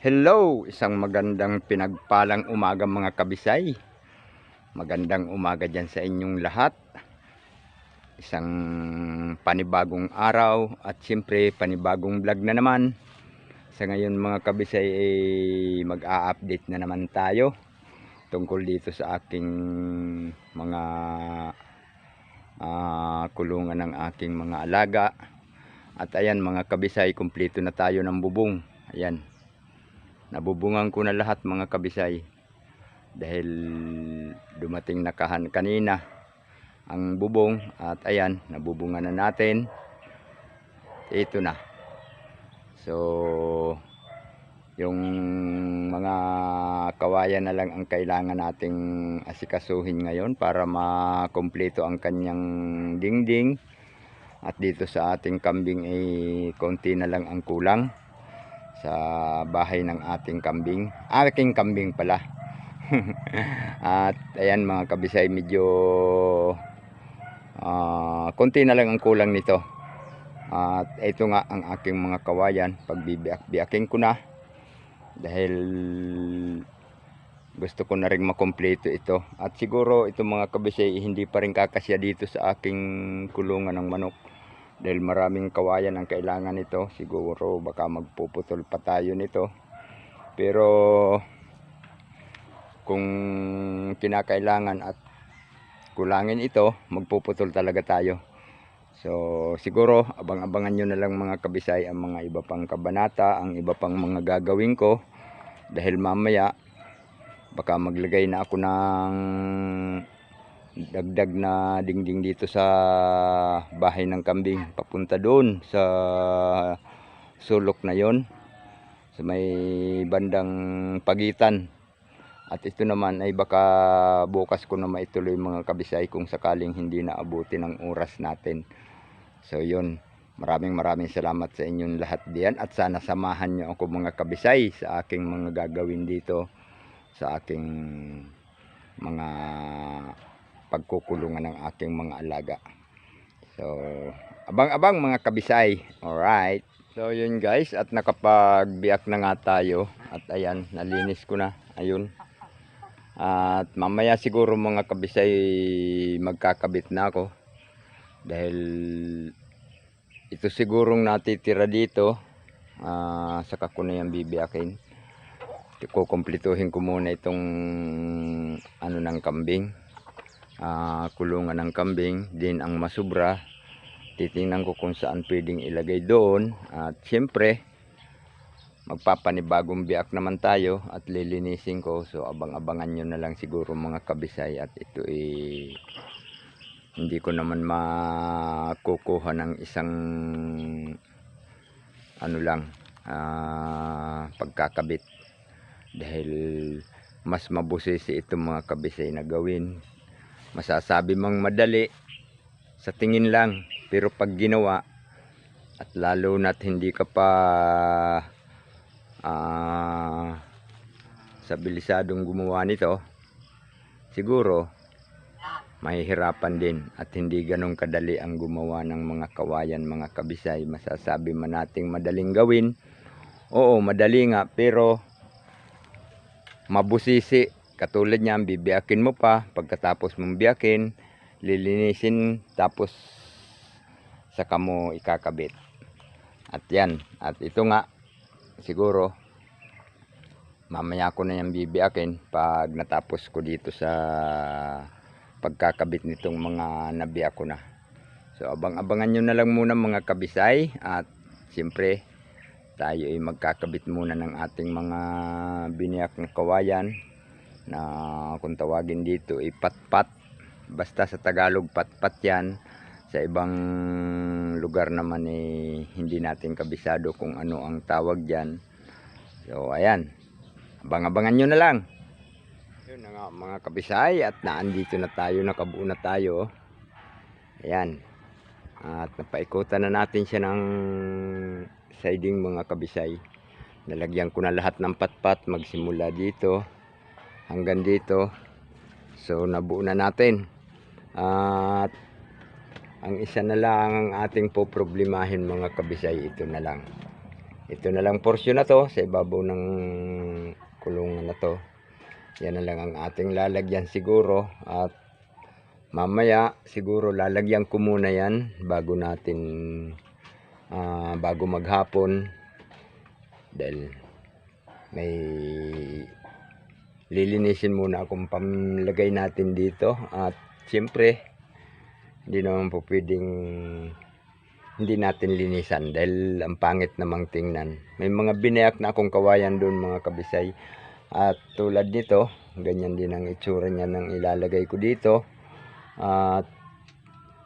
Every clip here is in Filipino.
Hello, isang magandang pinagpalang umaga mga kabisay. Magandang umaga dyan sa inyong lahat. Isang panibagong araw at siyempre panibagong vlog na naman. Sa ngayon mga kabisay ay mag-a-update na naman tayo tungkol dito sa aking mga ah, kulungan ng aking mga alaga. At ayan mga kabisay, kumpleto na tayo ng bubong. Ayan. Nabubungan ko na lahat mga kabisay. Dahil dumating na kahan kanina ang bubong at ayan, nabubungan na natin. Ito na. So, yung mga kawayan na lang ang kailangan nating asikasuhin ngayon para makompleto ang kanyang dingding. At dito sa ating kambing ay konti na lang ang kulang sa bahay ng ating kambing. Aking kambing pala. At ayan mga kabisay, medyo ah, konti na lang ang kulang nito. At ito nga ang aking mga kawayan. Pagbibiak-biaking ko na. Dahil gusto ko na rin makompleto ito. At siguro ito mga kabisay, hindi pa rin kakasya dito sa aking kulungan ng manok dahil maraming kawayan ang kailangan nito siguro baka magpuputol pa tayo nito. Pero kung kinakailangan at kulangin ito magpuputol talaga tayo. So siguro abang-abangan nyo na lang mga kabisay ang mga iba pang kabanata ang iba pang mga gagawin ko. Dahil mamaya baka maglagay na ako ng dagdag na dingding dito sa bahay ng kambing papunta doon sa sulok na yon sa may bandang pagitan. At ito naman ay baka bukas ko na maituloy mga kabisay kung sakaling hindi na abuti ng oras natin. So yon maraming maraming salamat sa inyong lahat diyan. At sana samahan nyo ako mga kabisay sa aking mga gagawin dito sa aking mga pagkukulungan ng aking mga alaga. So, abang-abang mga kabisay. Alright. So, yun guys. At nakapagbiyak na nga tayo. At ayan, nalinis ko na. Ayun. At mamaya siguro mga kabisay magkakabit na ako. Dahil ito sigurong natitira dito. Ah, saka ko na yung bibiyakin. Kukumpletuhin ko muna itong ano ng kambing ah, kulungan ng kambing din ang masubra. Titingnan ko kung saan pwedeng ilagay doon. At siyempre magpapanibagong biak naman tayo at lilinisin ko. So abang-abangan nyo na lang siguro mga kabisay at ito eh hindi ko naman makukuha ng isang ano lang ah, pagkakabit. Dahil mas mabusisi itong mga kabisay na gawin masasabi mang madali sa tingin lang pero pag ginawa at lalo na't hindi ka pa ah, sa bilisadong gumawa nito siguro mahihirapan din at hindi ganong kadali ang gumawa ng mga kawayan mga kabisay. Masasabi man nating madaling gawin oo madali nga pero mabusisi Katulad niyan, bibiyakin mo pa. Pagkatapos mong biyakin, lilinisin. Tapos, saka mo ikakabit. At yan. At ito nga, siguro, mamaya ko na yan bibiyakin pag natapos ko dito sa pagkakabit nitong mga nabiyak ko na. So, abang-abangan nyo na lang muna mga kabisay. At, siyempre, tayo ay magkakabit muna ng ating mga biniyak na kawayan na kung tawagin dito ay patpat. Basta sa Tagalog patpat yan. Sa ibang lugar naman eh hindi natin kabisado kung ano ang tawag dyan. So ayan. Abang-abangan nyo na lang. Yun nga mga kabisay at naandito na tayo nakabuo na tayo. Ayan. At napaikutan na natin siya ng siding mga kabisay. Nalagyan ko na lahat ng patpat magsimula dito hanggang dito. So nabuo na natin. At ang isa na lang ang ating po problemahin mga kabisay ito na lang. Ito na lang porsyon na to sa ibabaw ng kulungan na to. Yan na lang ang ating lalagyan siguro. At mamaya siguro lalagyan ko muna yan bago natin ah, bago maghapon. Dahil may lilinisin muna akong pamlagay natin dito. At siyempre hindi naman po pwedeng hindi natin linisan dahil ang pangit namang tingnan. May mga binayak na akong kawayan doon mga kabisay. At tulad nito ganyan din ang itsura niya nang ilalagay ko dito. At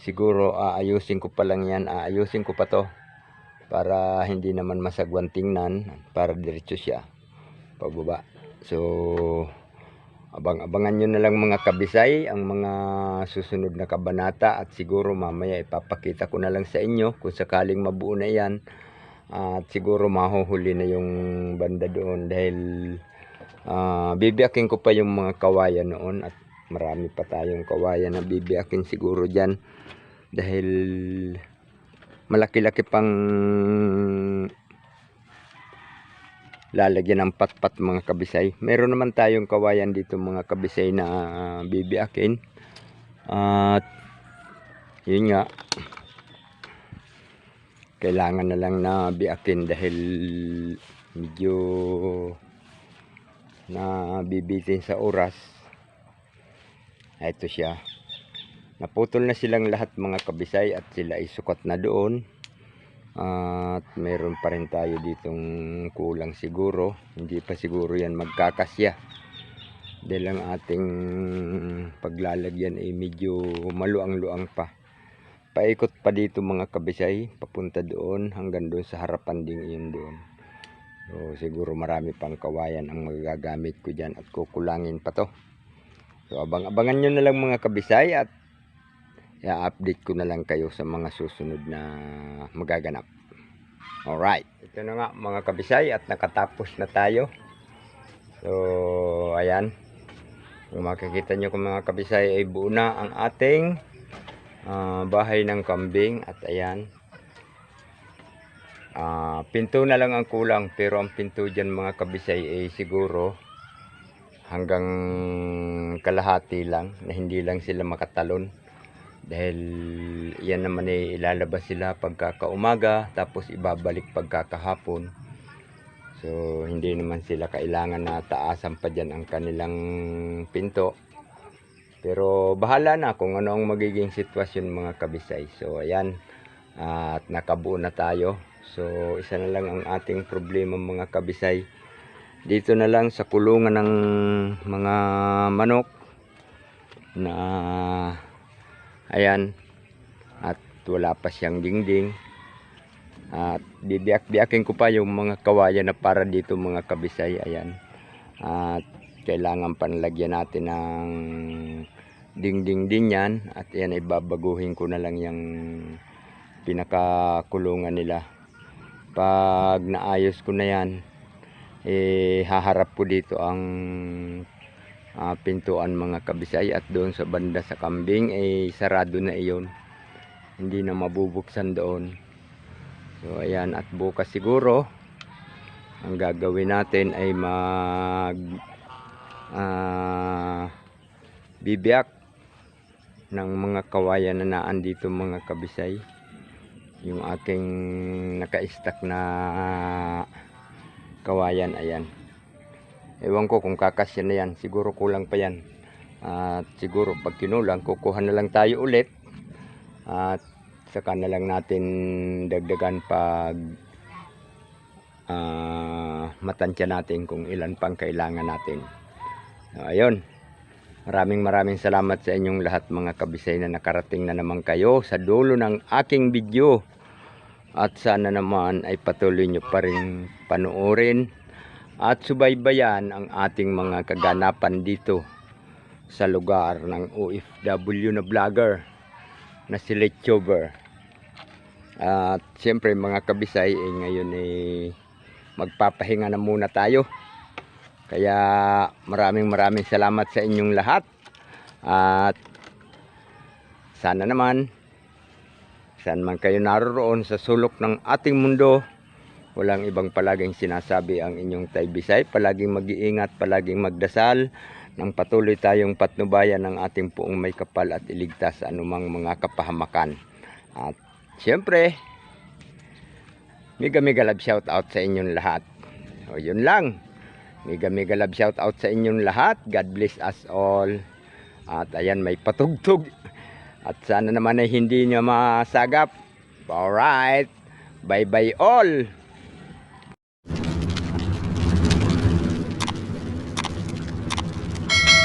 siguro aayusin ko pa lang yan. Aayusin ko pa to para hindi naman masagwan tingnan para diretso siya. Pababa so abang-abangan nyo na lang mga kabisay ang mga susunod na kabanata at siguro mamaya ipapakita ko na lang sa inyo kung sakaling mabuo na yan. At siguro mahuhuli na yung banda doon dahil ah, bibiyakin ko pa yung mga kawayan noon at marami pa tayong kawayan na bibiyakin siguro dyan dahil malaki-laki pang lalagyan ng patpat mga kabisay. Meron naman tayong kawayan dito mga kabisay na ah, bibiyakin. At yun nga. Kailangan na lang na biyakin dahil medyo na bibitin sa oras. Ito siya. Naputol na silang lahat mga kabisay at sila ay sukat na doon. At meron pa rin tayo ditong kulang siguro. Hindi pa siguro yan magkakasya. Dahil ang ating paglalagyan ay medyo maluang-luang pa. Paikot pa dito mga kabisay. Papunta doon hanggang doon sa harapan din yun doon. So, siguro marami pang kawayan ang magagamit ko dyan at kukulangin pa to. So abang-abangan nyo na lang mga kabisay at i-update ko na lang kayo sa mga susunod na magaganap. Alright, ito na nga mga kabisay at nakatapos na tayo. So, ayan. Kung makikita nyo kung mga kabisay ay buo na ang ating ah, bahay ng kambing at ayan. Ah, pinto na lang ang kulang pero ang pinto dyan mga kabisay ay siguro hanggang kalahati lang na hindi lang sila makatalon dahil yan naman ay ilalabas sila pagkakaumaga tapos ibabalik pagkakahapon. So hindi naman sila kailangan na taasan pa dyan ang kanilang pinto. Pero bahala na kung ano ang magiging sitwasyon mga kabisay. So ayan. At nakabuo na tayo. So isa na lang ang ating problema mga kabisay. Dito na lang sa kulungan ng mga manok na ayan. At wala pa siyang dingding. At bibiyak-biyakin ko pa yung mga kawayan na para dito mga kabisay. Ayan. At kailangan panlagyan natin ng dingding din yan. At yan ay babaguhin ko na lang yung pinakakulungan nila. Pag naayos ko na yan eh haharap ko dito ang ah, pintuan mga kabisay at doon sa banda sa kambing eh sarado na iyon. Hindi na mabubuksan doon. So ayan at bukas siguro ang gagawin natin ay mag ah, bibiyak ng mga kawayan na naan dito mga kabisay. Yung aking naka-stack na kawayan ayan ewan ko kung kakasya na yan. Siguro kulang pa yan. At siguro pag kinulang kukuha na lang tayo ulit. At saka na lang natin dagdagan pag ah, matansya natin kung ilan pang kailangan natin. So, ayun. Maraming maraming salamat sa inyong lahat mga kabisay na nakarating na naman kayo sa dulo ng aking video. At sana naman ay patuloy nyo pa rin panuorin at subaybayan ang ating mga kaganapan dito sa lugar ng OFW na vlogger na si Lechover. At siyempre mga kabisay eh, ngayon eh, magpapahinga na muna tayo. Kaya maraming maraming salamat sa inyong lahat. At sana naman saan man kayo naroroon sa sulok ng ating mundo Walang ibang palaging sinasabi ang inyong Tay Bisay. Palaging mag-iingat, palaging magdasal nang patuloy tayong patnubayan ng ating puong may kapal at iligtas sa anumang mga kapahamakan. At siyempre, mega mega love shout out sa inyong lahat. O yun lang. Mega mega love shout out sa inyong lahat. God bless us all. At ayan may patugtog. At sana naman ay hindi nyo masagap. Alright. Bye bye all.